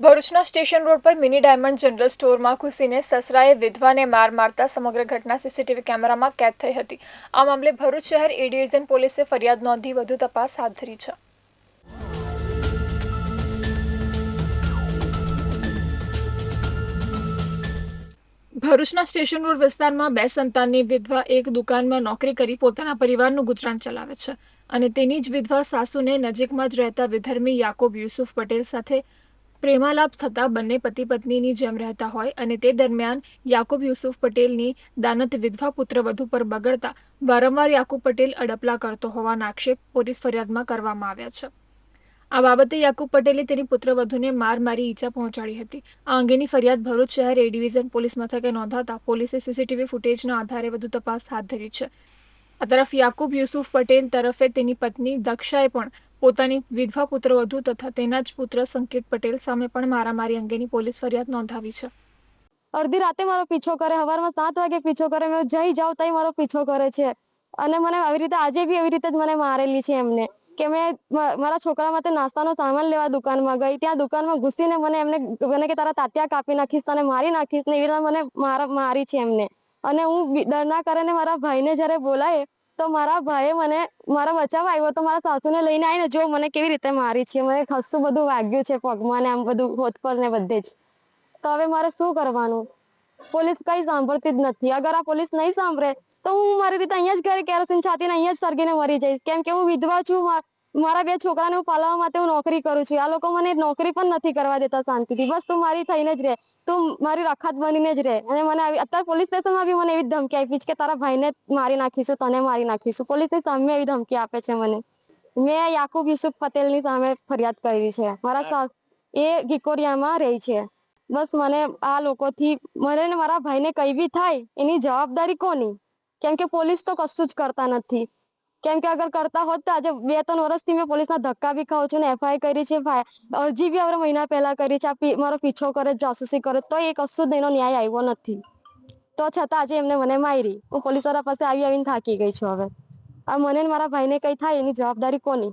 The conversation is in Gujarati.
ભરૂચના સ્ટેશન રોડ પર મિની ડાયમંડ જનરલ સ્ટોરમાં ઘૂસીને સસરાએ વિધવાને માર મારતા સમગ્ર ઘટના સીસીટીવી કેમેરામાં કેદ થઈ હતી. આ મામલે ભરૂચ શહેર એ ડિવિઝન પોલીસે ફરિયાદ નોંધી વધુ તપાસ હાથ ધરી છે. ભરૂચના સ્ટેશન રોડ વિસ્તારમાં બે સંતાનની વિધવા એક દુકાનમાં નોકરી કરી પોતાના પરિવારનું ગુજરાન ચલાવે છે અને તેની જ વિધવા સાસુને નજીકમાં જ રહેતા વિધર્મી યાકુબ યુસુફ પટેલ સાથે પ્રેમાલાપ થતા બંને પતિ પત્નીની જેમ રહેતા હોય અને તે દરમિયાન યાકુબ યુસુફ પટેલની દાનત વિધવા પુત્ર વધુ પર બગડતા વારંવાર યાકુબ પટેલ અડપલા કરતો હોવાના આક્ષેપ પોલીસ ફરિયાદમાં કરવામાં આવ્યા છે. આ બાબતે યાકુબ પટેલે તેની પુત્રવધુને માર મારી ઈજા પહોંચાડી હતી. આ અંગેની ફરિયાદ ભરૂચ શહેર એ ડિવિઝન પોલીસ મથકે નોંધાતા પોલીસે સીસીટીવી ફૂટેજના આધારે વધુ તપાસ હાથ ધરી છે. આ તરફ યાકુબ યુસુફ પટેલ તરફે તેની પત્ની દક્ષાએ પણ પોતાની વિધવા પુત્રવધુ તથા તેના જ પુત્ર સંકેત પટેલ સામે પણ મારામારી અંગેની પોલીસ ફરિયાદ નોંધાવી છે. અડધી રાતે મારો પીછો કરે સવારમાં સાત વાગે પીછો કરે, મેં જઈ જાઉં તઈ મારો પીછો કરે છે. અને મને આવી રીતે, આજે બી એવી રીતે જ મને મારેલી છે એમને. કે મેં, મારા છોકરા માટે નાસ્તાનો સામાન લેવા દુકાનમાં ગઈ, ત્યાં દુકાનમાં ઘૂસીને મને એમને, મને કે તારા તાત્યા કાપી નાખીશ, તને મારી નાખીશ ને એવી રીતે મને મારા, મારી છે એમને. અને હું ડરના કારણે મારા ભાઈને જ્યારે બોલાય, તો મારા ભાઈએ મને, મારા બચાવ આવ્યો તો મારા સાસુને લઈને આવીને જો મને કેવી રીતે મારી છે, મને ખસું બધું વાગ્યું છે પગમાં ને આમ બધું હોત પર ને બધે જ. તો હવે મારે શું કરવાનું? પોલીસ કઈ સાંભળતી જ નથી. અગર આ પોલીસ નહીં સાંભળે, તો હું મારી રીતે અહીંયા જ ઘરે કેરોસીન છાતીને અહીંયા જ સળગીને મરી જઈશ. કેમ કે હું વિધવા છું મારા બે છોકરાને હું પાલવા માટે હું નોકરી કરું છું. આ લોકો મને નોકરી પણ નથી કરવા દેતા શાંતિથી. બસ તું મારી થઈને જ રહે. તું મારી રખાત બનીને જ રહે. અને મને આવી અત્યારે પોલીસ સ્ટેશનમાં બી મને એવી ધમકી આપી છે કે તારા ભાઈને મારી નાખીશું તને મારી નાખીશું. પોલીસ સ્ટેશન એવી ધમકી આપે છે મને. મેં યાકુબ યુસુફ પટેલની સામે ફરિયાદ કરી છે. મારા સાસ એ ગીકોરિયામાં રહે છે. બસ મને આ લોકોથી મને ને મારા ભાઈને કઈ બી થાય એની જવાબદારી કોની? કેમ કે પોલીસ તો કશું જ કરતા નથી. કેમ કે અગર કરતા હોત તો આજે બે ત્રણ વર્ષથી મેં પોલીસના ધક્કા બી ખાઉં છું ને એફઆઈઆર કરી છે અરજી બી હવે મહિના પહેલા કરી છે, આ મારો પીછો કરે, જાસૂસી કરે, તો એ કશું જ એનો ન્યાય આવ્યો નથી. તો છતાં આજે એમને મને મારી, હું પોલીસવાળા પાસે આવી આવીને થાકી ગઈ છું હવે. આ મને મારા ભાઈને કંઈ થાય એની જવાબદારી કોની?